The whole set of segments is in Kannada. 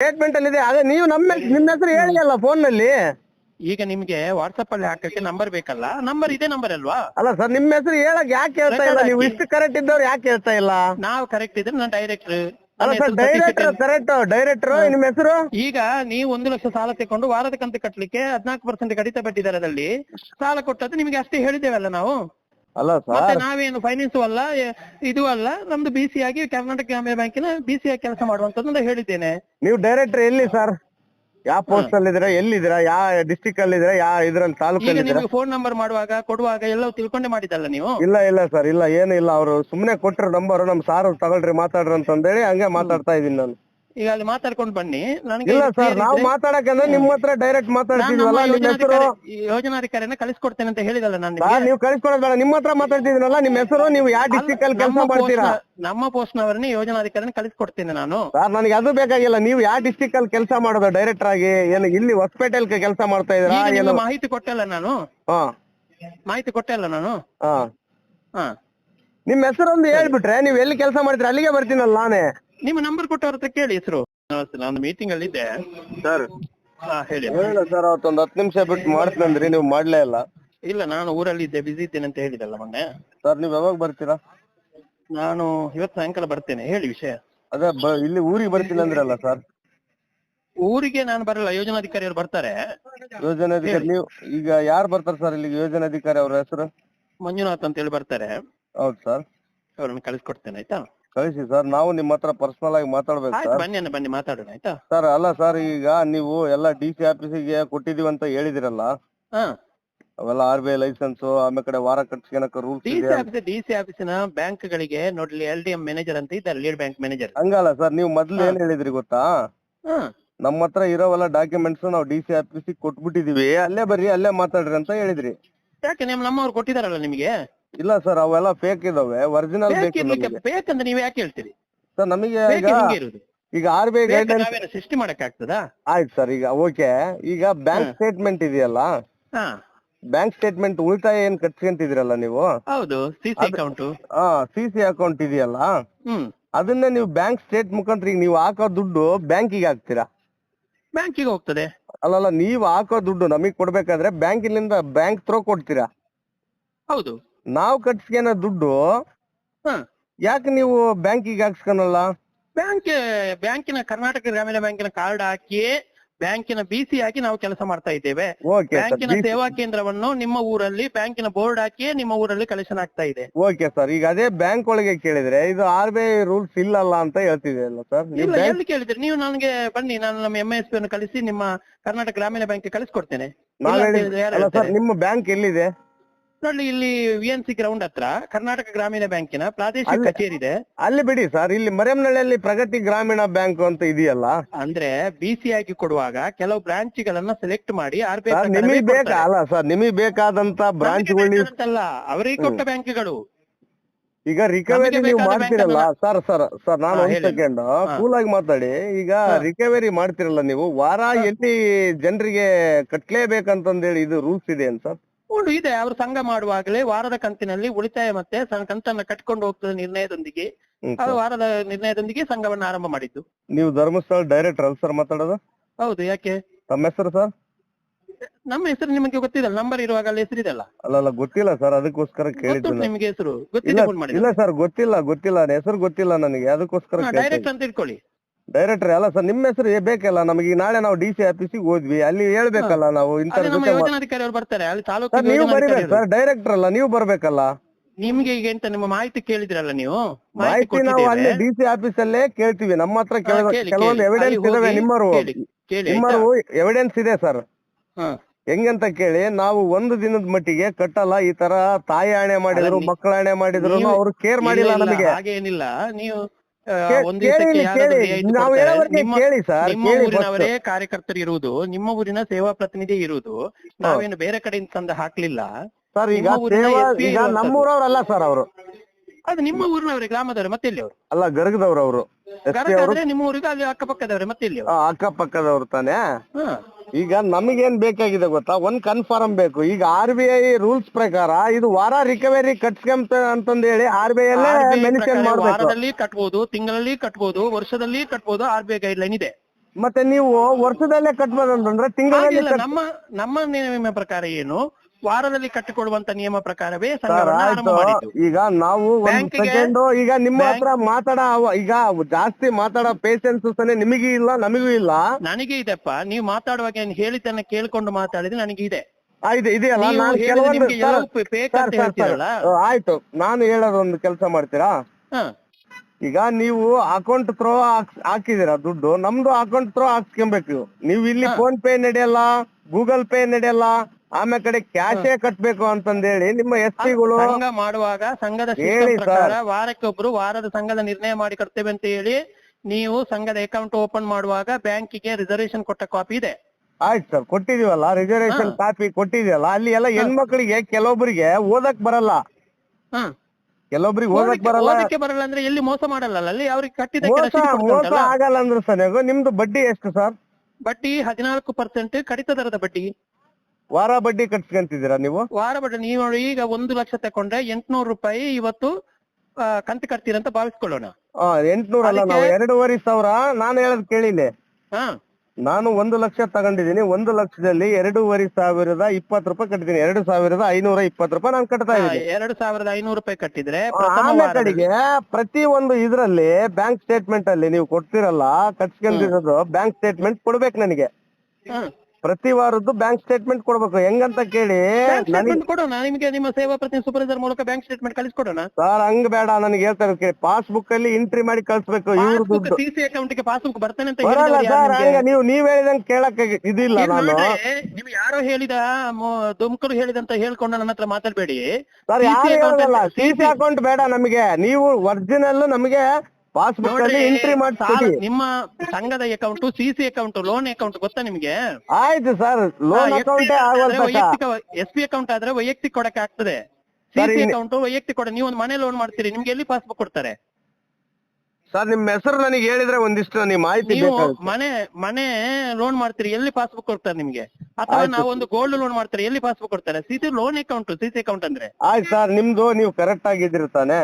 ಸ್ಟೇಟ್ಮೆಂಟ್ ಅಲ್ಲಿ ಇದೆ. ಅದೇ ನೀವು ನಮ್ಮ ನಿಮ್ಮ ಹೆಸರು ಹೇಳಿಲ್ಲ ಫೋನ್ನಲ್ಲಿ ಈಗ ನಿಮ್ಗೆ ವಾಟ್ಸ್ಆಪ್ ಅಲ್ಲಿ ಹಾಕಕ್ಕೆ ನಂಬರ್ ಬೇಕಲ್ಲ? ನಂಬರ್ ಇದೇ ನಂಬರ್ ಅಲ್ವಾ? ಅಲ್ಲ ಸರ್ ನಿಮ್ಮ ಹೆಸರು ಹೇಳಕ್ ಯಾಕೆ ಹೇಳ್ತಾ ಇಲ್ಲ? ನೀವು ಇಷ್ಟು ಕರೆಕ್ಟ್ ಇದ್ದವ್ರು ಯಾಕೆ ಹೇಳ್ತಾ ಇಲ್ಲ? ನಾವು ಕರೆಕ್ಟ್ ಇದ್ರೆ ನಾನು ಡೈರೆಕ್ಟರ್ ಅಲ್ಲ ಸರ್ ಡೈರೆಕ್ಟರ್ ಕರೆಕ್ಟ್ ಡೈರೆಕ್ಟರ್ ನಿಮ್ಮ ಹೆಸರು? ಈಗ ನೀವು ಒಂದು ಲಕ್ಷ ಸಾಲ ತಗೊಂಡು ವಾರದ ಕಂತು ಕಟ್ಟಲಿಕ್ಕೆ ಹದಿನಾಲ್ಕು ಪರ್ಸೆಂಟ್ ಕಡಿತ ಬಡ್ಡಿ ದರದಲ್ಲಿ ಸಾಲ ಕೊಟ್ಟದ್ದು ನಿಮ್ಗೆ ಅಷ್ಟೇ ಹೇಳಿದ್ದೇವಲ್ಲ ನಾವು? ಅಲ್ಲ ಮತ್ತೆ ಸರ್. ನಾವೇನು ಫೈನಾನ್ಸ್ ಅಲ್ಲ ಎ- ಇದು ಅಲ್ಲ ನಮ್ದು ಬಿ ಸಿ ಆಗಿ ಕರ್ನಾಟಕ ಗ್ರಾಮೀಣ ಬ್ಯಾಂಕಿನ ಬಿ ಸಿ ಆಗಿ ಕೆಲಸ ಮಾಡುವಂತದ್ದು ನಾನು ಹೇಳಿದ್ದೇನೆ. ನೀವು ಡೈರೆಕ್ಟರ್ ಎಲ್ಲಿ ಸರ್? ಯಾವ ಪೋಸ್ಟ್ ಅಲ್ಲಿ ಇದ್ದೀರಾ ಎಲ್ಲಿದ್ದೀರಾ? ಯಾವ ಡಿಸ್ಟಿಕ್ ಅಲ್ಲಿ ಇದ್ದೀರಾ ಯಾವ ಇದ್ರಲ್ಲಿ ಈಗ ತಾಲೂಕಲ್ಲಿ ಇದ್ದೀರಾ? ನಿಮ್ಗೆ ಫೋನ್ ನಂಬರ್ ಮಾಡುವಾಗ ಕೊಡುವಾಗ ಎಲ್ಲ ತಿಳ್ಕೊಂಡೆ ಮಾಡಿದಲ್ಲ ನೀವು? ಇಲ್ಲ ಇಲ್ಲ ಸರ್ ಇಲ್ಲ ಏನು ಇಲ್ಲ ಅವರು ಸುಮ್ನೆ ಕೊಟ್ಟರು ನಂಬರ್ ನಮ್ ಸಾರ್ ತಗೊಳ್ರಿ ಮಾತಾಡ್ರಿ ಅಂತಂದೇಳಿ ಹಂಗೆ ಮಾತಾಡ್ತಾ ಇದೀನಿ ನಾನು. ಈಗ ಅಲ್ಲಿ ಮಾತಾಡ್ಕೊಂಡು ಬನ್ನಿ. ನನಗೆ ಇಲ್ಲ ಸರ್ clear ನಾವು ಇದ್ರೆ ಮಾತಾಡಕಂದ್ರೆ ನಿಮ್ಮ ಹತ್ರ ಡೈರೆಕ್ಟ್ ನಾನು ಮಾತಾಡ್ತಿದ್ವಲ್ಲ ನಮ್ಮ ನಿಮ್ಮ ಹೆಸರು ಯೋಜನಾಧಿಕಾರಿ ಈ ಯೋಜನಾಧಿಕಾರಿನ ಕಳಿಸ್ಕೊಡ್ತೇನೆ ಅಂತ ಹೇಳಿದಲ್ಲ ನಾನು ಸರ್ ನೀವು ಕಳಿಸ್ಕೊಡೋದ್ ಬೇಡ ನಿಮ್ಮ ಹತ್ರ ಮಾತಾಡ್ತಿದ್ದೀನಲ್ಲ ನಿಮ್ಮ ಹೆಸರು ನೀವು ಯಾವ ಡಿಸ್ಟಿಕ್ ಅಲ್ಲಿ ಕೆಲಸ ನಮ್ಮ ಮಾಡ್ತೀರಾ? post ನಮ್ಮ ಪೋಸ್ಟ್ ನವರನ್ನೇ ಯೋಜನಾಧಿಕಾರಿನ ಕಳಿಸ್ಕೊಡ್ತೇನೆ ನಾನು. ಸರ್ ನನಗೆ ಅದು ಬೇಕಾಗಿಲ್ಲ ನೀವು ಯಾವ ಡಿಸ್ಟಿಕ್ ಅಲ್ಲಿ ಕೆಲಸ ಮಾಡೋದು ಡೈರೆಕ್ಟರ್ ಆಗಿ ಏನು ಇಲ್ಲಿ ಹೊಸಪೇಟೆಲ್ ಕೆಲಸ ಮಾಡ್ತಾ ಇದೀರಾ ಈಗ ಏನು? ನಿಮ್ಗೆ ಮಾಹಿತಿ ಕೊಟ್ಟಲ್ಲ ನಾನು. ಹಾ. ಮಾಹಿತಿ ಕೊಟ್ಟೆ ಅಲ್ಲ ನಾನು. ಹಾ. ಹಾ. ನಿಮ್ಮ ಹೆಸರೊಂದು ಹೇಳ್ಬಿಟ್ರೆ ನೀವು ಎಲ್ಲಿ ಕೆಲಸ ಮಾಡ್ತೀರಾ ಅಲ್ಲಿಗೆ ಬರ್ತೀನಲ್ಲ ನಾನೇ. ನಿಮ್ಮ ನಂಬರ್ ಕೊಟ್ಟವ್ರ ಹತ್ರ ಕೇಳಿ ಹೆಸರು. ನಾನು ಮೀಟಿಂಗ್ ಅಲ್ಲಿ ಇದ್ದೆ. ಸರ್. ಹಾ ಹೇಳಿ. ಹೇಳ ಸರ್ ಅವತ್ತೊಂದು ಹತ್ತು ನಿಮಿಷ ಬಿಟ್ಟು ಮಾಡ್ತೀನಂದ್ರಿ ನೀವು ಮಾಡ್ಲೇ ಇಲ್ಲ. ಇಲ್ಲ ನಾನು ಊರಲ್ಲಿ ಇದ್ದೆ ಬಿಸಿ ಇದ್ದೇನೆ ಅಂತ ಹೇಳಿದಲ್ಲ ಮೊನ್ನೆ. ಸರ್ ನೀವು ಯಾವಾಗ ಬರ್ತೀರಾ? ನಾನು ಇವತ್ತು ಸಾಯಂಕಾಲ ಬರ್ತೇನೆ ಹೇಳಿ ವಿಷಯ. ಅದೇ ಬ ಇಲ್ಲಿ ಊರಿಗೆ ಬರ್ತೀನಿ ಅಂದ್ರಲ್ಲ ಸರ್. ಊರಿಗೆ ನಾನು ಬರಲ್ಲ ಯೋಜನಾಧಿಕಾರಿಯವರು ಬರ್ತಾರೆ. ಯೋಜನಾಧಿಕಾರಿ ನೀವು ಈಗ ಯಾರು ಬರ್ತಾರೆ ಸರ್ ಇಲ್ಲಿ ಯೋಜನಾಧಿಕಾರಿ ಅವ್ರ ಹೆಸರು? ಮಂಜುನಾಥ್ ಅಂತ ಹೇಳಿ ಬರ್ತಾರೆ. ಹೌದು ಸರ್. ಅವ್ರನ್ನ ಕಳಿಸ್ಕೊಡ್ತೇನೆ ಆಯ್ತಾ? ಕಳಿಸಿ ಸರ್ ನಾವು ನಿಮ್ಮ ಹತ್ರ ಪರ್ಸನಲ್ ಆಗಿ ಮಾತಾಡ್ಬೇಕು ಆಯ್ತು ಸರ್. ಬನ್ನಿ ಅಣ್ಣ, ಬನ್ನಿ ಮಾತಾಡೋಣ ಆಯ್ತಾ? ಸರ್ ಅಲ್ಲ ಸರ್ ಈಗ ನೀವು ಎಲ್ಲ ಡಿ ಸಿ ಆಫೀಸಿಗೆ ಕೊಟ್ಟಿದೀವಿ ಅಂತ ಹೇಳಿದಿರಲ್ಲ? ಹಾ. ಅವೆಲ್ಲ ಆರ್ ಬಿ ಐ ಲೈಸೆನ್ಸ್ ಆಮೇಲೆ ಕಡೆ ವಾರ ಕಟ್ಸ್ಕೊಳಕ ರೂಲ್ಸ್ ಡಿ ಇದೆ ಸಿ ಆಫೀಸ್ ಡಿ ಸಿ ಆಫೀಸಿನ ಬ್ಯಾಂಕ್ ಗಳಿಗೆ ನೋಡ್ಲಿ ಎಲ್ ಡಿ ಎಂ ಮ್ಯಾನೇಜರ್ ಅಂತ ಇದ್ದಾರೆ ಲೀಡ್ ಬ್ಯಾಂಕ್ ಮ್ಯಾನೇಜರ್ ಹಂಗಲ್ಲ ಸರ್ ನೀವು ಮೊದ್ಲು. ಏನ್ ಹೇಳಿದ್ರಿ ಗೊತ್ತಾ? ಹಾ. ನಮ್ಮ ಹತ್ರ ಇರೋವೆಲ್ಲ ಡಾಕ್ಯುಮೆಂಟ್ಸ್ ನಾವು ಡಿ ಸಿ ಆಫೀಸಿಗೆ ಕೊಟ್ಬಿಟ್ಟಿದೀವಿ ಅಲ್ಲೇ ಬರ್ರಿ ಅಲ್ಲೇ ಮಾತಾಡ್ರಿ ಅಂತ ಹೇಳಿದ್ರಿ. ಯಾಕೆ ನಿಮ್ ನಮ್ಮವ್ರು ಕೊಟ್ಟಿದಾರಲ್ಲ ನಿಮಗೆ? ಇಲ್ಲ ಸರ್ ಅವೆಲ್ಲ ಫೇಕ್ ಇದಾವೆ. ಒರಿಜಿನಲ್ ಬೇಕು ನಮಗೆ. ಬೇಕಂತ ನೀವು ಯಾಕೆ ಹೇಳ್ತೀರಿ? ಸರ್ ನಮಗೆ ಈಗ ನಿಮ್ಗೆ ಇರುದು. ಈಗ ಆರ್ ಬಿ ಐ ಬೇಕು ಗೈಡ್ಲೈನ್ಸ್ ನಾವೇನು ಸೃಷ್ಟಿ ಮಾಡಕ್ ಆಗ್ತದಾ? ಆಯ್ತು ಸರ್ ಈಗ ಓಕೆ ಈಗ ಬ್ಯಾಂಕ್ ಸ್ಟೇಟ್ಮೆಂಟ್ ಇದೆಯಲ್ಲ? ಹಾ. ಬ್ಯಾಂಕ್ ಸ್ಟೇಟ್ಮೆಂಟ್ ಉಳಿತಾಯ ಏನ್ ಕಟ್ಸ್ಕೊಂತಿದ್ರಲ್ಲ ನೀವು? ಹೌದು ಸಿ ಸಿ ಅಕೌಂಟ್ ಆ ಸಿಸಿ ಸಿ ಅಕೌಂಟ್ ಇದೆಯಲ್ಲ? ಅದನ್ನ ಅದನ್ನೇ ನೀವು ಬ್ಯಾಂಕ್ ಸ್ಟೇಟ್ ಮುಖಾಂತರ ಈಗ ನೀವು ಹಾಕೋ ದುಡ್ಡು ಬ್ಯಾಂಕಿಗೆ ಹಾಕ್ತೀರಾ? ಬ್ಯಾಂಕಿಗೆ ಹೋಗ್ತದೆ. ಅಲ್ಲಲ್ಲ ನೀವು ಹಾಕೋ ದುಡ್ಡು ನಮಗ್ ಕೊಡ್ಬೇಕಾದ್ರೆ ಬ್ಯಾಂಕಿನಿಂದ ಬ್ಯಾಂಕ್ ತ್ರೋ ಕೊಡ್ತೀರಾ? ಹೌದು. ನಾವು ಕಟ್ಸ್ಕೇನ ದುಡ್ಡು ಹಾ. ಯಾಕೆ ನೀವು ಬ್ಯಾಂಕಿಗೆ ಹಾಕ್ಸ್ಕೊಳಲ್ಲ? ಬ್ಯಾಂಕ್ ಬ್ಯಾಂಕಿನ ಕರ್ನಾಟಕ ಗ್ರಾಮೀಣ ಬ್ಯಾಂಕಿನ ಕಾರ್ಡ್ ಹಾಕಿ ಬ್ಯಾಂಕಿನ ಬಿ ಸಿ ಹಾಕಿ ನಾವು ಕೆಲಸ ಮಾಡ್ತಾ ಇದ್ದೇವೆ. ಓಕೆ ಬ್ಯಾಂಕಿನ ಸೇವಾ ಕೇಂದ್ರವನ್ನು ನಿಮ್ಮ ಊರಲ್ಲಿ ಬ್ಯಾಂಕಿನ ಬೋರ್ಡ್ ಹಾಕಿ ನಿಮ್ಮ ಊರಲ್ಲಿ ಕಲೆಕ್ಷನ್ ಆಗ್ತಾ ಇದೆ. ಓಕೆ ಸರ್ ಈಗ ಅದೇ ಬ್ಯಾಂಕ್ ಒಳಗೆ ಕೇಳಿದ್ರೆ ಇದು ಆರ್ ಬಿ ಐ ರೂಲ್ಸ್ ಇಲ್ಲಲ್ಲ ಅಂತ ಹೇಳ್ತಿದೆಯಲ್ಲ ಸರ್? ನೀವು ಇಲ್ಲ ಬ್ಯಾಂಕ್ ಎಲ್ಲಿ ಕೇಳಿದ್ರಿ? ನೀವು ನನಗೆ ಬನ್ನಿ ನಾನು ನಮ್ಮ ಎಂ ಎಸ್ ಪಿ ಅನ್ನು ಕಳಿಸಿ ನಿಮ್ಮ ಕರ್ನಾಟಕ ಗ್ರಾಮೀಣ ಬ್ಯಾಂಕ್ ಕಳಿಸ್ಕೊಡ್ತೇನೆ. ನಾವ್ ಇಲ್ಲ ಅಂತ ಹೇಳಿದ್- ಯಾರು ಅಲ್ಲ ಸರ್ ಹೇಳ್ತಾರೆ? ನಿಮ್ಮ ಬ್ಯಾಂಕ್ ಎಲ್ಲಿದೆ? ನೋಡಿ ಇಲ್ಲಿ ವಿ ಎನ್ ಸಿ ಗ್ರೌಂಡ್ ಹತ್ರ ಕರ್ನಾಟಕ ಗ್ರಾಮೀಣ ಬ್ಯಾಂಕಿನ ಪ್ರಾದೇಶಿಕ ಅಲ್ಲಿ- ಕಚೇರಿ ಇದೆ. ಅಲ್ಲಿ ಬಿಡಿ ಸರ್ ಇಲ್ಲಿ ಮರಿಯಮ್ನಳ್ಳಿಯಲ್ಲಿ ಪ್ರಗತಿ ಗ್ರಾಮೀಣ ಬ್ಯಾಂಕ್ ಅಂತ ಇದೆಯಲ್ಲ? ಅಂದ್ರೆ ಬಿ ಸಿ ಆಗಿ ಕೊಡುವಾಗ ಕೆಲವು ಬ್ರಾಂಚ್ ಗಳನ್ನ ಸೆಲೆಕ್ಟ್ ಮಾಡಿ ಆರ್ ಬಿ ಸರ್ ನಿಮಗೆ ಬೇಕಾ? ಅಲ್ಲ ಸರ್ ನಿಮಗೆ ಬೇಕಾದಂತ ಬ್ರಾಂಚ್ಗಳು ಅಂತಲ್ಲ ಅವರಿಗೆ ಕೊಟ್ಟ ಬ್ಯಾಂಕ್ಗಳು. ಈಗ ರಿಕವರಿ ನಮಗೆ ನೀವು ಬೇಕಾದ ಮಾಡ್ತಿರಲ್ಲ? ಸರ್ ಸರ್ ಸರ್ ನಾನು ಹಾ, ಒಂದ್ ಹೇಳಿ. ಸೆಕೆಂಡ್ ಕೂಲ್ ಆಗಿ ಮಾತಾಡಿ. ಈಗ ರಿಕವರಿ ಮಾಡ್ತಿರಲ್ಲ ನೀವು? ವಾರ ಎಲ್ಲಿ ಜನರಿಗೆ ಕಟ್ಲೇಬೇಕಂತಂದೇಳಿ ಇದು ರೂಲ್ಸ್ ಇದೆ ಅಂತ ಸರ್? ಉಂಟು ಇದೆ. ಅವರು ಸಂಘ ಮಾಡುವಾಗಲೇ ವಾರದ ಕಂತಿನಲ್ಲಿ ಉಳಿತಾಯ ಮತ್ತೆ ಕಂತನ್ನ ಕಟ್ಕೊಂಡು ಹೋಗ್ತದೆ ನಿರ್ಣಯದೊಂದಿಗೆ. ಅದು ವಾರದ ನಿರ್ಣಯದೊಂದಿಗೆ ಸಂಘವನ್ನು ಆರಂಭ ಮಾಡಿದ್ದು. ನೀವು ಧರ್ಮಸ್ಥಳ ಡೈರೆಕ್ಟರ್ ಅಲ್ಲ ಸರ್ ಮಾತಾಡೋದು? ಹೌದು ಯಾಕೆ? ತಮ್ಮ ಹೆಸರು ಸರ್ ನಮ್ಮ ಹೆಸರು ನಿಮಗೆ ಗೊತ್ತಿದಲ್ಲ ನಂಬರ್ ಇರುವಾಗ ಅಲ್ಲಿ ಹೆಸರಿದಲ್ಲ ಅಲ್ಲ ಗೊತ್ತಿಲ್ಲ ಸರ್ ಅದಕ್ಕೋಸ್ಕರ ಕೇಳಿದ್ದು ನಿಮಗೆ ಹೆಸರು. ಗೊತ್ತಿಲ್ಲ ಫೋನ್ ಇಲ್ಲ ಸರ್ ಗೊತ್ತಿಲ್ಲ ಗೊತ್ತಿಲ್ಲ. ಹೆಸರು ಗೊತ್ತಿಲ್ಲ ನನಗೆ. ಅದಕ್ಕೋಸ್ಕರ ಡೈರೆಕ್ಟ್ ಅಂತ ಇಟ್ಕೊಳ್ಳಿ. ಡೈರೆಕ್ಟರ್ ಅಲ್ಲ ಸರ್ ನಿಮ್ಮ ಹೆಸರು ಏ- ಬೇಕಲ್ಲ ನಮಗೆ ನಾಳೆ ನಾವು ಡಿ ಸಿ ಆಫೀಸಿಗೆ ಹೋದ್ವಿ ಅಲ್ಲಿ ಹೇಳ್ಬೇಕಲ್ಲ ನಾವು ಇಂತರ ಅಲ್ಲಿ ನಮ್ಮ ಯೋಜನಾಧಿಕಾರಿ ಅವರು ಬರ್ತಾರೆ ಅಲ್ಲಿ ತಾಲೂಕು ಸರ್ ನೀವು ಬರಿಬೇಕು ಯೋಜನಾಧಿಕಾರಿ ಸರ್ ಡೈರೆಕ್ಟರ್ ಅಲ್ಲ ನೀವು ಬರ್ಬೇಕಲ್ಲ. ನಿಮ್ಗೆ ಈಗ ಎಂತ ನಿಮ್ಮ ಮಾಹಿತಿ ಕೇಳಿದ್ರಲ್ಲ ನೀವು? ಮಾಹಿತಿ ನಾವು ಅಲ್ಲಿ ಡಿಸಿ ಡಿ ಸಿ ಆಫೀಸ್ ಅಲ್ಲೇ ಕೇಳ್ತೀವಿ ನಮ್ಮ ಹತ್ರ ಹಾ, ಕೆಲವು- ಕೇಳಿ, ಕೆಲವೊಂದು ಕೇಳಿ. ಎವಿಡೆನ್ಸ್ ಅಲ್ಲಿ ಇದಾವೆ ಹೋಗಿ ನಿಮ್ಮರು ಕೇಳಿ, ಕೇಳಿ ಆಯ್ತಾ? ನಿಮ್ಮರು ಎವಿಡೆನ್ಸ್ ಇದೆ ಸರ್. ಹಾ. ಹೆಂಗಂತ ಕೇಳಿ ನಾವು ಒಂದು ದಿನದ ಮಟ್ಟಿಗೆ ಕಟ್ಟಲ್ಲ ಈ ತರ ತಾಯಿ ಹಣೆ ಮಾಡಿದ್ರು ಮಕ್ಕಳ ಹಣೆ ಮಾಡಿದ್ರು ನೀವು- ಅವರು ಕೇರ್ ಮಾಡಿಲ್ಲ ಇಲ್ಲ, ನಮಗೆ. ಹಾಗೇನಿಲ್ಲ. ನೀವು ಒಂದು ನಿಮ್ಮ ಊರಿನವರೇ ಕಾರ್ಯಕರ್ತರು ಇರುವುದು ನಿಮ್ಮ ಊರಿನ ಸೇವಾ ಪ್ರತಿನಿಧಿ ಇರುವುದು ನಾವೇನು ಬೇರೆ ಕಡೆಯಿಂದ ತಂದು ಹಾಕ್ಲಿಲ್ಲ. ಸರ್ ಈಗ ಸೇವಾ ಈಗ. ನಮ್ಮೂರವ್ರಲ್ಲ ಸರ್ ಅವರು. ಅದು ನಿಮ್ಮ ಊರಿನವರೇ ಗ್ರಾಮದವರು ಮತ್ತೆ ಎಲ್ಲಿ ಅವರು. ಅಲ್ಲ ಗರ್ಗದವ್ರು ಅವರು. ಎಸ್ ನಿಮ್ಮ ಊರಿಗೆ ಅಲ್ಲಿ ಅಕ್ಕಪಕ್ಕದವರೇ ಮತ್ತೆ ಎಲ್ಲಿ ಅವರು ಅಕ್ಕಪಕ್ಕದವ್ರು ತಾನೇ? ಹಾ. ಈಗ ನಮಗೇನ್ ಬೇಕಾಗಿದೆ ಗೊತ್ತಾ? ಒಂದ್ ಕನ್ಫರ್ಮ್ ಬೇಕು. ಈಗ ಆರ್ ಬಿ ಐ ರೂಲ್ಸ್ ಪ್ರಕಾರ ಇದು ವಾರ ರಿಕವರಿ ಕಟ್ಸ್ಕೊಂತ ಅಂತಂದೇಳಿ ಆರ್ ಬಿ ಐ ಅಲ್ಲೇ RBI ಮೆನ್ಷನ್ ಪ್ರಕಾರ ಮಾಡ್ಬೇಕು. ವಾರದಲ್ಲಿ ಕಟ್ಬೋದು ತಿಂಗಳಲ್ಲಿ ಕಟ್ಬಹುದು ವರ್ಷದಲ್ಲಿ ಕಟ್ಬಹುದು R B I guideline ಇದೆ. ಮತ್ತೆ ನೀವು ವರ್ಷದಲ್ಲೇ ಕಟ್ಬೋದಂತಂದ್ರೆ ತಿಂಗಳಲ್ಲಿ ಹಾಗಿಲ್ಲ ನಮ್ಮ ನಮ್ಮ ನಿಯಮ ಪ್ರಕಾರ ಏನು? ವಾರದಲ್ಲಿ ಕಟ್ಟಿಕೊಡುವಂತ ನಿಯಮ ಪ್ರಕಾರವೇ ಸರ್ ಸಂಘವನ್ನ ಆರಂಭ ಆಯ್ತು ಮಾಡಿದ್ದು. ಈಗ ನಾವು ಒಂದು ಬ್ಯಾಂಕಿಗೆ- ಸೆಕೆಂಡ್ ಈಗ ನಿಮ್ಮ ಬ್ಯಾಂಕ್- ಹತ್ರ ಮಾತಾಡ ಈಗ ಜಾಸ್ತಿ ಮಾತಾಡೋ ಪೇಷನ್ಸ್ ಸನೆ ನಿಮಗೂ ಇಲ್ಲ ನಮಗೂ ಇಲ್ಲ. ನನಗೆ ಇದೆಪ್ಪ ನೀವು ಮಾತಾಡುವಾಗ ಏನ್ ಹೇಳಿದ್ದನ್ನ ಕೇಳ್ಕೊಂಡು ಮಾತಾಡಿದ್ರೆ ನನಗೆ ಇದೆ. ಆ, ಇದೆ ಇದೆಯಲ್ಲ? ನೀವು ನಾನು ಹೇಳಿದ ಕೆಲವೊಂದು ನಿಮ್ಗೆ ಸರ್, ಎಲ್ಲವೂ fake ಸರ್, ಅಂತ ಸರ್, ಸರ್, ಹೇಳ್ತೀರಲ್ಲ? ಆ, ಆಯ್ತು. ನಾನು ಹೇಳೋದೊಂದು ಕೆಲಸ ಮಾಡ್ತೀರಾ? ಹ. ಈಗ ನೀವು ಅಕೌಂಟ್ ಥ್ರೋ ಹಾಕಿದೀರಾ ದುಡ್ಡು? ನಮ್ದು ಅಕೌಂಟ್ ಥ್ರೋ ಹಾಕ್ಸ್ಕೊಬೇಕು. ನೀವು ಇಲ್ಲಿ ಫೋನ್ ಪೇ ನಡೆಯಲ್ಲ ಗೂಗಲ್ ಪೇ ನಡೆಯಲ್ಲ ಆಮೇಲೆ ಕಡೆ ಕ್ಯಾಶೇ ಕಟ್ಬೇಕು ಅಂತಂದೇಳಿ ನಿಮ್ಮ ಎಸ್ ಸಂಘ ಮಾಡುವಾಗ ಸಂಘದ ಹೇಳಿ ಪ್ರಕಾರ ವಾರಕ್ಕೊಬ್ರು ವಾರದ ಸಂಘದ ನಿರ್ಣಯ ಮಾಡಿ ಕಟ್ತೇವೆ ಅಂತ ಹೇಳಿ ನೀವು ಸಂಘದ ಅಕೌಂಟ್ ಓಪನ್ ಮಾಡುವಾಗ ಬ್ಯಾಂಕಿಗೆ ರಿಸರ್ವೇಶನ್ ಕೊಟ್ಟ ಕಾಪಿ ಇದೆ. ಆಯ್ತು ಸರ್ ಕೊಟ್ಟಿದೀವಲ್ಲ ರಿಸರ್ವೇಶನ್ ಕಾಪಿ ಕೊಟ್ಟಿದೀವಲ್ಲ ಅಲ್ಲಿ ಎಲ್ಲ ಹೆಣ್ಮಕ್ಳಿಗೆ ಕೆಲವೊಬ್ಬರಿಗೆ ಓದಕ್ ಬರಲ್ಲ. ಹ್ಮ್ ಕೆಲವೊಬ್ರಿಗೆ ಓದಕ್ ಓದಕ್ಕೆ ಬರಲ್ಲ. ಓದಕ್ಕೆ ಬರಲ್ಲ ಅಂದ್ರೆ ಎಲ್ಲಿ ಮೋಸ ಮಾಡಲ್ಲ ಅಲ್ಲಿ ಅವ್ರಿಗೆ ಕಟ್ಟಿದ ಮೋಸ ರಸೀದಿ ಮೋಸ ಕೊಡ್ತಾರಲ್ಲ, ಆಗಲ್ಲ ಅಂದ್ರೆ ಸರ್ ನಿಮ್ದು ಬಡ್ಡಿ ಎಷ್ಟು ಸರ್? ಬಡ್ಡಿ ಹದಿನಾಲ್ಕು ಪರ್ಸೆಂಟ್ ಕಡಿತ ದರದ ಬಡ್ಡಿ. ವಾರ ಬಡ್ಡಿ ಕಟ್ಸ್ಕೊಂತಿದ್ದೀರಾ ನೀವು? ವಾರ ಬಡ್ಡಿ ನೀವು ನೋಡಿ ಈಗ ಒಂದು ಲಕ್ಷ ತಕೊಂಡ್ರೆ ಎಂಟ್ನೂರು ರೂಪಾಯಿ ಇವತ್ತು ಆ, ಕಂತು ಕಟ್ತೀರಂತ ಭಾವಿಸ್ಕೊಳ್ಳೋಣ. ಆ, ಎಂಟ್ನೂರ ಅಲ್ಲ ನಾವು ಎರಡೂವರೆ ಸಾವಿರ ನಾನು ಹೇಳೋದ್ ಕೇಳಿಲ್ಲ ಹಾ. ನಾನು ಒಂದು ಲಕ್ಷ ತಗೊಂಡಿದ್ದೀನಿ ಒಂದು ಲಕ್ಷದಲ್ಲಿ ಎರಡೂವರೆ ಸಾವಿರದ ಇಪ್ಪತ್ತು ರೂಪಾಯಿ ಕಟ್ಟಿದ್ದೀನಿ. ಎರಡು ಸಾವಿರದ ಐನೂರ ಇಪ್ಪತ್ತು ರೂಪಾಯಿ ನಾನು ಕಟ್ತಾ ಆ, ಇದ್ದೀನಿ. ಎರಡು ಸಾವಿರದ ಐನೂರು ರೂಪಾಯಿ ಕಟ್ಟಿದ್ರೆ ಪ್ರಥಮ ಆಮೇಲೆ ವಾರದಲ್ಲಿ- ಕಡೆಗೆ ಪ್ರತಿ ಒಂದು ಇದ್ರಲ್ಲಿ ಬ್ಯಾಂಕ್ ಸ್ಟೇಟ್ಮೆಂಟ್ ಅಲ್ಲಿ ನೀವು ಕೊಡ್ತಿರಲ್ಲ ಕಟ್ಸ್ಕೊಂಡಿರೋದು ಬ್ಯಾಂಕ್ ಸ್ಟೇಟ್ಮೆಂಟ್ ಕೊಡ್ಬೇಕು ನನಗೆ. ಹಾ. ಪ್ರತಿ ವಾರದ್ದು ಬ್ಯಾಂಕ್ ಸ್ಟೇಟ್ಮೆಂಟ್ ಕೊಡ್ಬೇಕು. ಹೆಂಗಂತ ಕೇಳಿ ನನಗೆ ಸ್ಟೇಟ್ಮೆಂಟ್ ಕೊಡೋಣ. ನಿಮಗೆ ನಿಮ್ಮ ಸೇವಾ ಪ್ರತಿನಿಧಿ ಸೂಪರ್ವೈಸರ್ ಮೂಲಕ ಬ್ಯಾಂಕ್ ಸ್ಟೇಟ್ಮೆಂಟ್ ಕಳಿಸ್ಕೊಡೋಣ. ಸರ್ ಹಂಗ್ ಬೇಡ. ನನಗೆ ಹೇಳ್ತಾರೆ ಕೇಳಿ. ಪಾಸ್ಬುಕ್ ಅಲ್ಲಿ ಎಂಟ್ರಿ ಮಾಡಿ ಕಳ್ಸ್ಬೇಕು ಇವ್ರ ದುಡ್ಡು ಸಿಸಿ ಅಕೌಂಟ್ಗೆ ಪಾಸ್ಬುಕ್ ಬರ್ತೇನೆ ಅಂತ ಬರಲ್ಲ ಹೇಳಿದವರು ಯಾರು ಸರ್ ನಿಮ್ಗೆ? ಹಂಗ ನೀವು ನೀವ್ ಹೇಳಿದಂಗ್ ಕೇಳಕ್ ಇದಿಲ್ಲ ಇದು ನಾನು. ನೋಡ್ರಿ, ನಿಮ್ಗೆ ಯಾರೋ ಹೇಳಿದ ಮೊ- ದುಮ್ಕರು ಹೇಳಿದಂತ ಹೇಳ್ಕೊಂಡ ನನ್ನ ಹತ್ರ ಮಾತಾಡ್ಬೇಡಿ. ಸರ್ CC ಯಾರು account ಹೇಳಲ್ಲ. ಸಿ ಸಿ ಅಕೌಂಟ್ ಬೇಡ ನಮಗೆ. ನೀವು ಒರಿಜಿನಲ್ ನಮಗೆ ಪಾಸ್ಬುಕ್ ಅಲ್ಲಿ ಎಂಟ್ರಿ ಮಾಡಿ ನಿಮ್ಮ ಸಂಘದ account CC account loan account ಗೊತ್ತಾ ನಿಮ್ಗೆ? ಆಯ್ತು ಸರ್ ಲೋನ್ ಅಕೌಂಟ್ ವೈಯಕ್ತಿಕ ಎಸ್ ಪಿ ಅಕೌಂಟ್ ಆದ್ರೆ ವೈಯಕ್ತಿಕ ಕೊಡಕ್ಕೆ ಆಗ್ತದೆ. ಸಿಸಿ ಅಕೌಂಟ್ ವೈಯಕ್ತಿಕ ಕೊಡ ನೀವು ಒಂದು ಮನೆ ಲೋನ್ ಮಾಡ್ತೀರಿ ನಿಮ್ಗೆ ಎಲ್ಲಿ ಪಾಸ್ಬುಕ್ ಕೊಡ್ತಾರೆ? ಸರ್ ನಿಮ್ ಹೆಸರು ನನಗೆ ಹೇಳಿದ್ರೆ ಒಂದಿಷ್ಟು ನನಗೆ ಮಾಹಿತಿ ನೀವು ಮನೆ ಮನೆ ಲೋನ್ ಮಾಡ್ತೀರಿ ಎಲ್ಲಿ ಪಾಸ್ಬುಕ್ ಕೊಡ್ತಾರೆ ನಿಮ್ಗೆ? ಅಥವಾ ಒಂದು ಗೋಲ್ಡ್ ಲೋನ್ ಮಾಡ್ತಾರೆ ಎಲ್ಲಿ ಪಾಸ್ಬುಕ್ ಕೊಡ್ತಾರೆ? CC loan account CC account ಅಂದ್ರೆ? ಆಯ್ತು ಸರ್ ನಿಮ್ದು ನೀವು ಕರೆಕ್ಟ್ ಆಗಿದ್ದೀರಿ ತಾನೆ.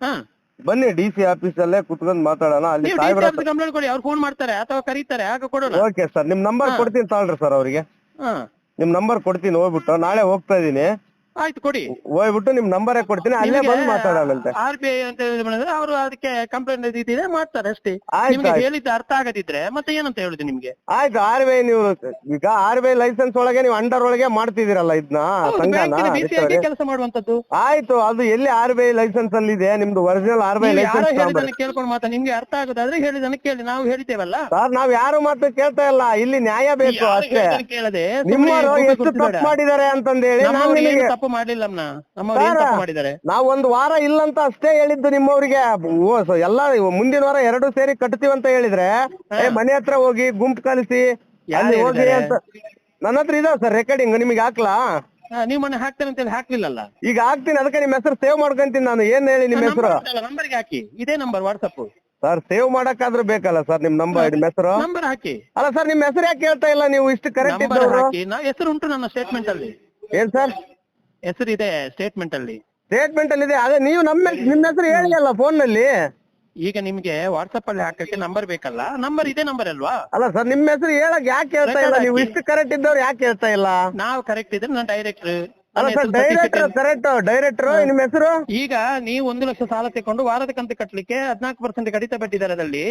ಹಾ. ಬನ್ನಿ ಡಿ ಸಿ ಆಫೀಸ್ ಅಲ್ಲೇ ಕುತ್ಕೊಂಡ್ ಮಾತಾಡೋಣ. ಅಲ್ಲಿ ನೀವು ಸಾಹೇಬ್ರ ಡಿ ಕಂಪ್ಲೇಂಟ್ ಕೊಡಿ ಅವ್ರು ಫೋನ್ ಮಾಡ್ತಾರೆ ಅಥವಾ ಕರೀತಾರೆ ಆಗ ಕೊಡೋಣ. ಓಕೆ ಸರ್ ನಿಮ್ ನಂಬರ್ ಕೊಡ್ತೀನಿ ತಾಳ್ರಿ ಸರ್ ಅವರಿಗೆ. ಹಾ. ನಿಮ್ ನಂಬರ್ ಕೊಡ್ತೀನಿ ಹೋಗ್ಬಿಟ್ಟು ನಾಳೆ ಹೋಗ್ತಾ ಇದೀನಿ ಆಯ್ತು ಕೊಡಿ. ಹೋಗ್ಬಿಟ್ಟು ನಿಮ್ ನಂಬರ್ ಕೊಡ್ತೀನಿ ಅಲ್ಲೇ ಬಂದು ಮಾತಾಡೋಣಂತೆ. ಆರ್ ಬಿ ಐ ಅಂತ ಹೇಳಿದ್ರೆ ಅವರು ಅದಕ್ಕೆ ಕಂಪ್ಲೇಂಟ್ ಇದಿದೆ ಮಾಡ್ತಾರೆ ಅಷ್ಟೇ. ಆಯ್ತು, ನಿಮ್ಗೆ ಆಯ್ತು. ಹೇಳಿದ್ದು ಅರ್ಥ ಆಗದಿದ್ರೆ ಮತ್ತೆ ಏನಂತ ಹೇಳುದು ನಿಮ್ಗೆ? ಆಯ್ತು ಆರ್ ಬಿ ಐ ನೀವು ಈಗ ಆರ್ ಬಿ ಐ ಲೈಸೆನ್ಸ್ ಒಳಗೆ ನೀವು ಅಂಡರ್ ಒಳಗೆ ಮಾಡ್ತಿದ್ದೀರಲ್ಲ ಇದನ್ನ ಸಂಘನ ಬಿಸಿಯಾಗಿ ಕೆಲಸ ಮಾಡುವಂತದ್ದು. ಆಯ್ತು ಅದು ಎಲ್ಲಿ ಆರ್ ಬಿ ಐ ಲೈಸೆನ್ಸ್ ಅಲ್ಲಿ ಇದೆ ನಿಮ್ದು ಒರಿಜಿನಲ್ ಆರ್ ಬಿ ಐ ಯಾರೋ ಲೈಸೆನ್ಸ್ ಹೇಳಿದನ್ನ ಕೇಳ್ಕೊಂಡು ಮಾತಾ ನಿಮ್ಗೆ ಅರ್ಥ ಆಗೋದಾದ್ರೆ ಹೇಳಿದನ್ನ ಕೇಳಿ ನಾವು ಹೇಳ್ತೇವಲ್ಲ ಸರ್ ನಾವ್ ಯಾರು ಮಾತು ಕೇಳ್ತಾ ಇಲ್ಲ ಇಲ್ಲಿ ನ್ಯಾಯ ಬೇಕು ಯಾರು ಅಷ್ಟೇ. ಹೇಳಿದ್ದನ್ನ ಕೇಳದೆ ನಿಮ್ಮ ಎಷ್ಟು ತಪ್ಪು ಮಾಡಿದ್ದಾರೆ ಅಂತಂದೇಳಿ ನಾನು ನಮ್ಮವ್ರು ಏನು ನಿಮಗೆ ತಪ್ಪು ನಮ್ಮವ್ರು ಏನ್ ತಪ್ಪು ಮಾಡಿದ್ದಾರೆ? ನಾವ್ ಒಂದ್ ವಾರ ಇಲ್ಲಂತ ಅಷ್ಟೇ ಹೇಳಿದ್ದು ನಿಮ್ಮವ್ರಿಗೆ. ಓ, ಸೊ ಎಲ್ಲ ಮುಂದಿನ ವಾರ ಎರಡು ಸೇರಿ ಕಟ್ತೀವಿ ಅಂತ ಹೇಳಿದ್ರೆ ಏ ಮನೆ ಹತ್ರ ಹೋಗಿ ಗುಂಪು ಕಲಿಸಿ ಯಾರು ಅಲ್ಲಿ ಹೋಗಿ ಹೇಳಿದ್ದಾರೆ? ಅಂತ. ನನ್ನ ಹತ್ರ ಇದಾವ ಸರ್ ರೆಕಾರ್ಡಿಂಗ್ ನಿಮಗೆ ಹಾಕ್ಲಾ? ಹಾ, ನೀವು ಮೊನ್ನೆ ಹಾಕ್ತೇನೆ ಅಂತ ಹೇಳಿ ಹಾಕ್ಲಿಲ್ಲಲ್ಲ? ಈಗ ಹಾಕ್ತೀನಿ ಅದಕ್ಕೆ ನಿಮ್ಮ ಹೆಸರು ಸೇವ್ ಮಾಡ್ಕೊಂತೀನಿ ನಾನು. ಏನ್ ಹೇಳಿ ನಿಮ್ಮ ಹೆಸರು? ನಂಬರ್ಗೆ ಹಾಕಿ. ಇದೇ ನಂಬರ್ ವಾಟ್ಸಪ್ ಸರ್ ಸೇವ್ ಮಾಡಕ್ಕಾದ್ರೂ ಬೇಕಲ್ಲ ಸರ್ ನಿಮ್ ನಂಬರ್ ನಿಮ್ ಹೆಸರು? ನಂಬರ್ ಹಾಕಿ. ಅಲ್ಲ ಸರ್ ನಿಮ್ ಹೆಸರು ಯಾಕೆ ಹೇಳ್ತಾ ಇಲ್ಲ ನೀವು? ಇಷ್ಟು ಕರೆಕ್ಟ್ ನಂಬರ್ ಇದ್ದವರು? ಹಾಕಿ. ನಾ ಹೆಸರು ಉಂಟು ನನ್ನ ಸ್ಟೇಟ್ಮೆಂಟ್ ಅಲ್ಲಿ. ಏನ್ ಸರ್? ಹೆಸರು ಇದೆ ಸ್ಟೇಟ್ಮೆಂಟ್ ಅಲ್ಲಿ. ಸ್ಟೇಟ್ಮೆಂಟ್ ಅಲ್ಲಿ ಇದೆ. ಅದೇ ನೀವು ನಮ್ಮ ನಿಮ್ಮ ಹೆಸರು ಹೇಳಿ ಅಲ್ಲ ಫೋನ್ನಲ್ಲಿ ಈಗ ನಿಮ್ಗೆ ವಾಟ್ಸ್ಆಪ್ ಅಲ್ಲಿ ಹಾಕಕ್ಕೆ ನಂಬರ್ ಬೇಕಲ್ಲ? ನಂಬರ್ ಇದೇ ನಂಬರ್ ಅಲ್ವಾ? ಅಲ್ಲ ಸರ್ ನಿಮ್ಮ ಹೆಸರು ಹೇಳಕ್ ಯಾಕೆ ಹೇಳ್ತಾ ಇಲ್ಲ? ನೀವು ಇಷ್ಟು ಕರೆಕ್ಟ್ ಇದ್ದವ್ರು ಯಾಕೆ ಹೇಳ್ತಾ ಇಲ್ಲ? ನಾವು ಕರೆಕ್ಟ್ ಇದ್ರೆ ನಾನು ಡೈರೆಕ್ಟರ್ ಅಲ್ಲ ಸರ್ ಡೈರೆಕ್ಟರ್ ಕರೆಕ್ಟ್ ಡೈರೆಕ್ಟರ್ ನಿಮ್ ಹೆಸರು? ಈಗ ನೀವು ಒಂದು ಲಕ್ಷ ಸಾಲ ತಗೊಂಡು ವಾರದ ಕಂತು ಕಟ್ಟಲಿಕ್ಕೆ ಹದಿನಾಲ್ಕು ಪರ್ಸೆಂಟ್ ಕಡಿತ ಬಡ್ಡಿ ದರದಲ್ಲಿ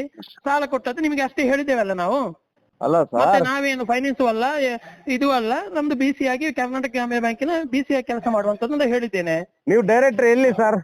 ಸಾಲ ಕೊಟ್ಟದ್ದು ನಿಮ್ಗೆ ಅಷ್ಟೇ ಹೇಳಿದ್ದೇವಲ್ಲ ನಾವು? ಅಲ್ಲ ಮತ್ತೆ ಸರ್. ನಾವೇನು ಫೈನಾನ್ಸ್ ಅಲ್ಲ ಎ- ಇದು ಅಲ್ಲ ನಮ್ದು ಬಿ ಸಿ ಆಗಿ ಕರ್ನಾಟಕ ಗ್ರಾಮೀಣ ಬ್ಯಾಂಕಿನ ಬಿ ಸಿ ಆಗಿ ಕೆಲಸ ಮಾಡುವಂತದ್ದು ಅಂತ ಹೇಳಿದ್ದೇನೆ. ನೀವು ಡೈರೆಕ್ಟರ್ ಎಲ್ಲಿ ಸರ್?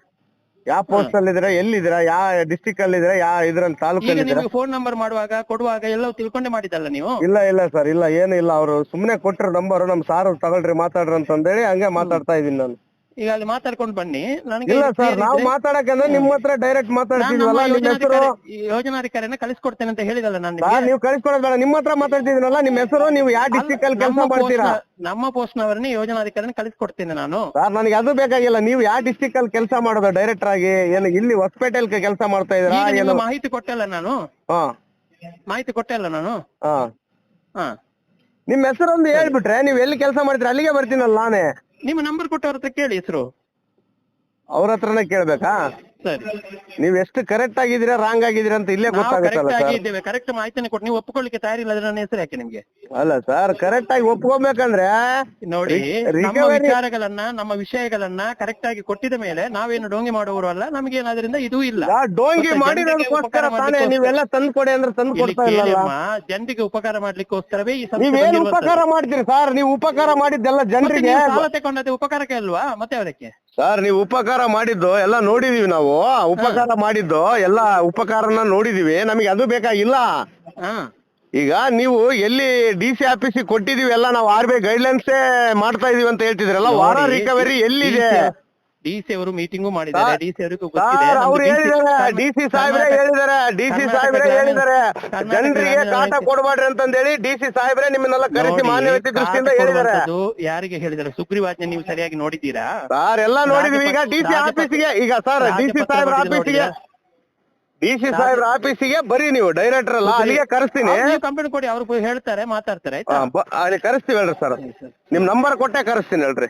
ಯಾವ ಪೋಸ್ಟ್ ಅಲ್ಲಿ ಇದ್ದೀರಾ ಎಲ್ಲಿದ್ದೀರಾ ಯಾವ ಡಿಸ್ಟಿಕ್ ಅಲ್ಲಿ ಇದ್ದೀರಾ ಯಾವ ಇದ್ರಲ್ಲಿ ಈಗ ತಾಲೂಕಲ್ಲಿ ಇದ್ದೀರಾ? ನಿಮ್ಗೆ ಫೋನ್ ನಂಬರ್ ಮಾಡುವಾಗ ಕೊಡುವಾಗ ಎಲ್ಲವೂ ತಿಳ್ಕೊಂಡೇ ಮಾಡಿದಲ್ಲ ನೀವು? ಇಲ್ಲ ಇಲ್ಲ ಸರ್ ಇಲ್ಲ ಏನು ಇಲ್ಲ. ಅವರು ಸುಮ್ಮನೆ ಕೊಟ್ಟರು ನಂಬರ್ ನಮ್ ಸಾರ್ ತಗೊಳ್ರಿ ಮಾತಾಡ್ರಿ ಅಂತಂದೇಳಿ ಹಂಗೆ ಮಾತಾಡ್ತಾ ಇದೀನಿ ನಾನು. ಈಗ ಅಲ್ಲಿ ಮಾತಾಡ್ಕೊಂಡು ಬನ್ನಿ. ನನಗೆ ಇಲ್ಲ ಸರ್ ನಾವು ಮಾತಾಡಕಂದ್ರೆ ನಿಮ್ ಹತ್ರ ಡೈರೆಕ್ಟ್ ನಮ್ಮ ಮಾತಾಡ್ತಿದ್ವಲ್ಲ ನಿಮ್ಮ ಹೆಸರು? ಯೋಜನಾಧಿಕಾರಿ ಯೋಜನಾಧಿಕಾರಿನ ಕಳಿಸ್ಕೊಡ್ತೇನೆ ಅಂತ ಹೇಳಿದಲ್ಲ ನಾನು. ನೀವು ಕಳಿಸ್ಕೊಡೋದ್ ಬೇಡ. ನಿಮ್ಮ ಹತ್ರ ಮಾತಾಡ್ತಿದ್ದೀನಲ್ಲ ನಿಮ್ ಹೆಸರು ನೀವು ಯಾವ ಡಿಸ್ಟಿಕ್ ಅಲ್ಲಿ ಕೆಲಸ ಮಾಡ್ತೀರಾ? ನಮ್ಮ ಪೋಸ್ಟ್ ನವರನ್ನೇ ಯೋಜನಾಧಿಕಾರಿನ ಕಳಿಸ್ಕೊಡ್ತೇನೆ ನಾನು. ಸರ್ ನನಗೆ ಅದು ಬೇಕಾಗಿಲ್ಲ. ನೀವು ಯಾವ ಡಿಸ್ಟಿಕ್ ಅಲ್ಲಿ ಕೆಲಸ ಮಾಡೋದು ಡೈರೆಕ್ಟರ್ ಆಗಿ? ಏನು ಇಲ್ಲಿ ಹೊಸಪೇಟೆಲ್ ಕೆಲಸ ಮಾಡ್ತಾ ಇದ್ದೀರಾ? ಏನು? ಮಾಹಿತಿ ಕೊಟ್ಟಲ್ಲ ನಾನು? ಹಾ. ಮಾಹಿತಿ ಕೊಟ್ಟಲ್ಲ ನಾನು? ಹಾ. ಹಾ. ನಿಮ್ ಹೆಸರೊಂದು ಹೇಳ್ಬಿಟ್ರೆ ನೀವು ಎಲ್ಲಿ ಕೆಲಸ ಮಾಡ್ತೀರಾ? ಅಲ್ಲಿಗೆ ಬರ್ತೀನಲ್ಲ ನಾನೇ. ನಿಮ್ಮ ನಂಬರ್ ಕೊಟ್ಟವರತ್ರ ಹತ್ರ ಕೇಳಿ ಹೆಸರು. ಅವ್ರ ಹತ್ರನೇ ಕೇಳ್ಬೇಕಾ? ಸರಿ. ನೀವ್ ಎಷ್ಟು ಕರೆಕ್ಟ್ ಆಗಿದ್ದೀರಾ ರಾಂಗ್ ಆಗಿದ್ದೀರಾ ಅಂತ ಇಲ್ಲೇ ನಾವು ಗೊತ್ತಾಗುತ್ತಲ್ಲ ಕರೆಕ್ಟ್ ಆಗಿ ಸರ್ ಇದ್ದೇವೆ ಕರೆಕ್ಟ್ ಮಾಹಿತಿನ ಕೊಟ್ಟು ನೀವು ಒಪ್ಕೊಳ್ಳಿಕ್ಕೆ ತಯಾರಿಲ್ಲ ನನ್ನ ಹೆಸರು ಯಾಕೆ ನಿಮ್ಗೆ? ಅಲ್ಲ ಸರ್ ಕರೆಕ್ಟ್ ಆಗಿ ಒಪ್ಕೋಬೇಕಂದ್ರೆ ನೋಡಿ ನಮ್ಮ recovery- ವಿಚಾರಗಳನ್ನ ನಮ್ಮ ವಿಷಯಗಳನ್ನ ಕರೆಕ್ಟ್ ಆಗಿ ಕೊಟ್ಟಿದ ಮೇಲೆ ನಾವೇನು ಡೋಂಗಿ ಮಾಡುವವರು ಅಲ್ಲ ನಮಗೆ ಏನಾದ್ರಿಂದ ಇದೂ ಇಲ್ಲ. ಆ ಡೋಂಗಿ ಮತ್ತೆ ಮಾಡಿರೋದಕ್ಕೋಸ್ಕರ ಜನರಿಗೆ ತಾನೇ ಉಪಕಾರ ನೀವೆಲ್ಲ ತಂದು ಕೊಡಿ ಅಂದ್ರೆ ತಂದು ಇಲ್ಲಿ ಕೊಡ್ತಾ ಇಲ್ಲಲ್ಲ? ಜನರಿಗೆ ಉಪಕಾರ ಮಾಡ್ಲಿಕ್ಕೋಸ್ಕರವೇ ಈ ಸಂಸ್ಥೆ ನೀವೇನ್ ಬಂದಿರುವಂತದ್ದು. ಉಪಕಾರ ಮಾಡ್ತೀರಿ ಸರ್ ನೀವು ಉಪಕಾರ ಮಾಡಿದ್ದೆಲ್ಲ ಮತ್ತೆ ಜನರಿಗೆ ನೀವು ಸಾಲ ಉಪಕಾರಕ್ಕೆ ಅಲ್ವಾ? ಮತ್ತೆ ಅದಕ್ಕೆ ಸರ್ ನೀವು ಉಪಕಾರ ಮಾಡಿದ್ದು ಎಲ್ಲ ನೋಡಿದೀವಿ ನಾವು. ಆ ಉಪಕಾರ ಮಾಡಿದ್ದು ಎಲ್ಲ ಉಪಕಾರನ ನೋಡಿದೀವಿ. ನಮಗೆ ಅದು ಬೇಕಾಗಿಲ್ಲ. ಹಾ. ಈಗ ನೀವು ಎಲ್ಲಿ ಡಿ ಸಿ ಆಫೀಸಿಗೆ ಕೊಟ್ಟಿದೀವಿ ಎಲ್ಲ ನಾವು ಆರ್ ಬಿ ಐ ಗೈಡ್ಲೈನ್ಸ್ ಮಾಡ್ತಾ ಇದೀವಿ ಅಂತ ಹೇಳ್ತಿದ್ರಲ್ಲ ವಾರ ರಿಕವರಿ ಎಲ್ಲಿದೆ? ಡಿ ಸಿ ಅವರು ಮೀಟಿಂಗು ಮಾಡಿದ್ದಾರೆ. ಡಿಸಿ ಅವರಿಗೂ ಗೊತ್ತಿದೆ. ಸರ್ ಅವ್ರು ಹೇಳಿದಾರೆ. ಡಿಸಿ ಸಾಹೇಬ್ರೆ ಹೇಳಿದಾರೆ. ಡಿ ಸಿ ಕರ್ನಾಟಕ ಸಾಹೇಬ್ರೆ ಹೇಳಿದಾರೆ. ಜನರಿಗೆ ಕಾಟ ಕೊಡಬೇಡ್ರಿ ಅಂತಂದೇಳಿ ಡಿ ಸಿ ಸಾಹೇಬ್ರೆ ನಿಮ್ಮನ್ನೆಲ್ಲ ಕರೆಸಿ ಮಾನ್ಯತೆ ದೃಷ್ಟಿಯಿಂದ ಹೇಳಿದಾರೆ. ಯಾರಿಗೆ ಹೇಳಿದ್ದಾರೆ? ಸುಗ್ರೀವಾಜ್ಞೆ ನೀವು ಸರಿಯಾಗಿ ನೋಡಿದ್ದೀರಾ? ಸರ್ ಎಲ್ಲ ನೋಡಿದೀವಿ. ಈಗ ಡಿಸಿ ಆಫೀಸಿಗೆ ಈಗ ಸರ್ ಡಿಸಿ ಸಾಹೇಬ್ರ ಆಫೀಸಿಗೆ ಡಿಸಿ ಡಿ ಸಿ ಸಾಹೇಬ್ರ ಆಫೀಸಿಗೆ ಬರೀ ನೀವು ಡೈರೆಕ್ಟರ್ ಅಲ್ಲ ಅಲ್ಲಿಗೆ ಕರೆಸ್ತೀನಿ. ಕಂಪ್ಲೇಂಟ್ ಕೊಡಿ ಅವ್ರು ಹೇಳ್ತಾರೆ ಮಾತಾಡ್ತಾರೆ ಅಲ್ಲಿ ಕರೆಸ್ತೀವಿ ಹೇಳ್ರಿ ಸರ್. ನಿಮ್ ನಂಬರ್ ಕೊಟ್ಟೆ ಕರೆಸ್ತೀನಿ ಹೇಳ್ರಿ.